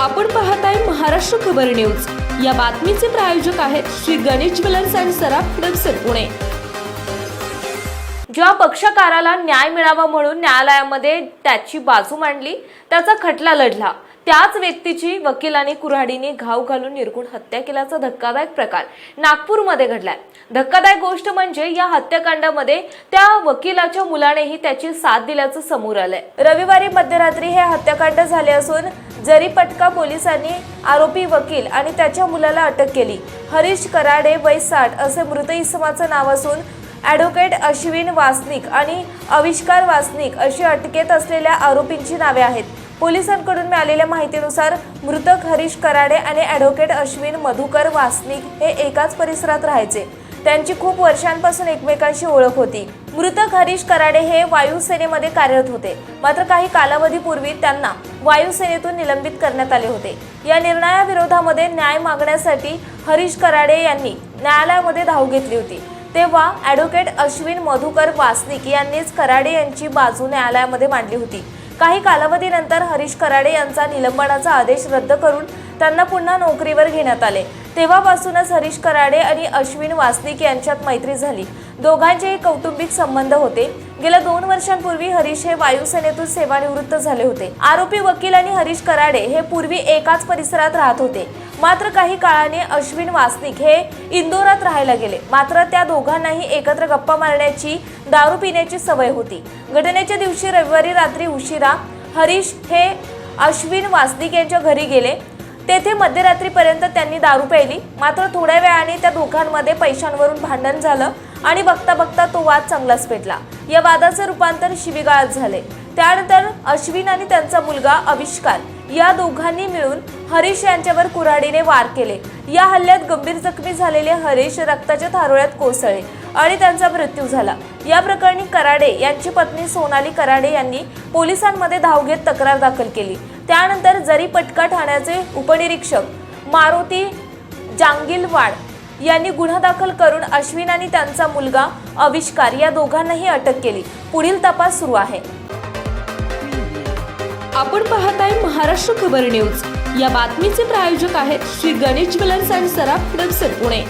आपण पाहत आहे महाराष्ट्र खबर न्यूज. या बातमीचे प्रायोजक आहेत श्री गणेश ज्वेलर्स अँड सराफ हडपसर पुणे. ज्या पक्षकाराला न्याय मिळावा म्हणून न्यायालयामध्ये त्याची बाजू मांडली त्याचा खटला लढला. त्याच व्यक्तीची वकिलांनी कुऱ्हाडीने घाव घालून निर्गुण हत्या केल्याचा धक्कादायक प्रकार नागपूरमध्ये घडलाय. धक्कादायक गोष्ट म्हणजे या हत्याकांडामध्ये त्या वकिलाच्या मुलानेही त्याची साथ दिल्याचं समोर आलंय. रविवारी मध्यरात्री हे हत्याकांड झाले असून जरी पटका पोलिसांनी आरोपी वकील आणि त्याच्या मुलाला अटक केली. हरीश कराडे वय साठ असे मृत इसमाचं नाव असून ॲडव्होकेट अश्विन वासनिक आणि आविष्कार वासनिक अशी अटकेत असलेल्या आरोपींची नावे आहेत. पोलिसांकडून मिळालेल्या माहितीनुसार मृतक हरीश कराडे आणि ॲडव्होकेट अश्विन मधुकर वासनिक हे एकाच परिसरात राहायचे. त्यांची खूप वर्षांपासून एकमेकांशी ओळख होती. मृतक हरीश कराडे हे वायुसेनेमध्ये कार्यरत होते. मात्र काही कालावधीपूर्वी त्यांना वायुसेनेतून निलंबित करण्यात आले होते. या निर्णयाविरोधामध्ये न्याय मागण्यासाठी हरीश कराडे यांनी न्यायालयामध्ये धाव घेतली होती. तेव्हा ॲडव्होकेट अश्विन मधुकर वासनिक यांनीच कराडे यांची बाजू न्यायालयामध्ये मांडली होती. काही कालावधीनंतर हरीश कराडे यांचा निलंबनाचा आदेश रद्द करून त्यांना पुन्हा नोकरीवर घेण्यात आले. तेव्हापासूनच हरीश कराडे आणि अश्विन वासनिक यांच्यात मैत्री झाली. दोघांचेही कौटुंबिक संबंध होते. गेल्या दोन वर्षांपूर्वी हरीश हे वायुसेनेतून सेवानिवृत्त झाले होते. आरोपी वकील आणि हरीश कराडे हे पूर्वी एकाच परिसरात राहत होते. मात्र काही काळाने अश्विन वासनिक हे इंदोरात राहायला गेले. मात्र त्या दोघांनाही एकत्र गप्पा मारण्याची दारू पिण्याची सवय होती. घटनेच्या दिवशी रविवारी रात्री उशिरा हरीश हे अश्विन वासनिक यांच्या घरी गेले. तेथे मध्यरात्रीपर्यंत त्यांनी दारू प्यायली. मात्र थोड्या वेळाने त्या दोघांमध्ये पैशांवरून भांडण झालं आणि बघता बघता तो वाद चांगलाच पेटला. या वादाचं रूपांतर शिवीगाळात झाले. त्यानंतर अश्विन आणि त्यांचा मुलगा आविष्कार या दोघांनी मिळून हरीश यांच्यावर कुऱ्हाडीने वार केले. या हल्ल्यात गंभीर जखमी झालेले हरीश रक्ताच्या थारोळ्यात कोसळले आणि त्यांचा मृत्यू झाला. या प्रकरणी कराडे यांची पत्नी सोनाली कराडे यांनी पोलिसांमध्ये धाव घेत तक्रार दाखल केली. त्यानंतर जरीपटका ठाण्याचे उपनिरीक्षक मारुती जांगिलवाड यांनी गुन्हा दाखल करून अश्विन आणि त्यांचा मुलगा आविष्कार या दोघांनाही अटक केली. पुढील तपास सुरू आहे. आपण पाहत आहे महाराष्ट्र खबर न्यूज. या बातमीचे प्रायोजक आहेत श्री गणेश ज्वेलर्स अँड सराफ हडपसर पुणे.